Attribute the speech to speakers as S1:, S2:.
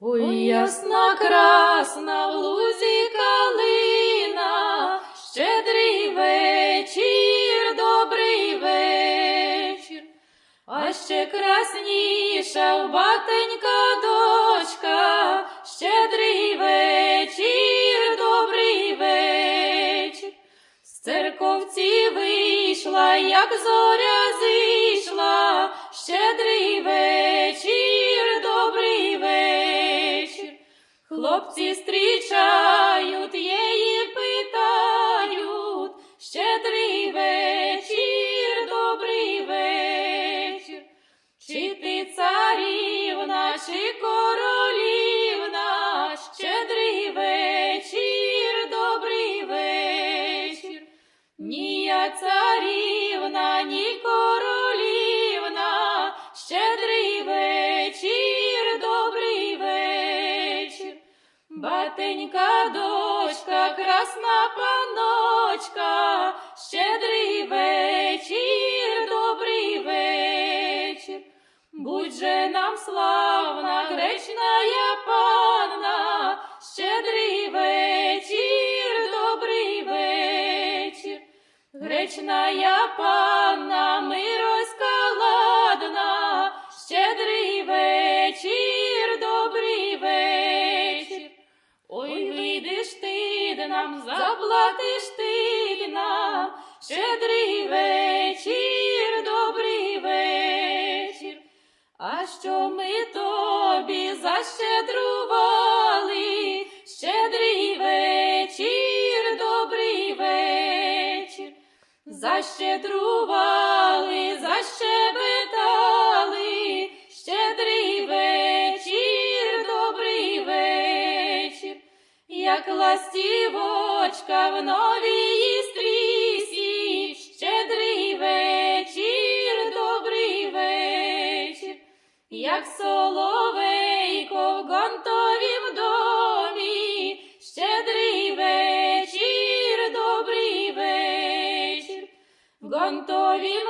S1: Ой, ясна красна в лузі калина, щедрий вечір, добрий вечір, а ще красніша в батенька дочка, щедрий вечір, добрий вечір. З церковці вийшла, як зоря зійшла, щедрий вечір, Хлопці зустрічають, її питають, щедрий вечір, добрий вечір. Чи ти царівна, чи королівна, щедрий вечір, добрий вечір. Ні я царівна, ні королівна, щедрий Батенька дочка, красна паночка, щедрий вечір, добрий вечір. Будь же нам славна, гречна панна, щедрий вечір, добрий вечір. Гречна панна, мироська ладна, нам, заплатиш ти нам, щедрий вечір, добрий вечір. А що ми тобі защедрували, щедрий вечір, добрий вечір, защедрували, як ластівочка в новій стрісі, щедрий вечір, добрий вечір, як соловейко в гонтовім домі, щедрий вечір, добрий вечір, в гонтовім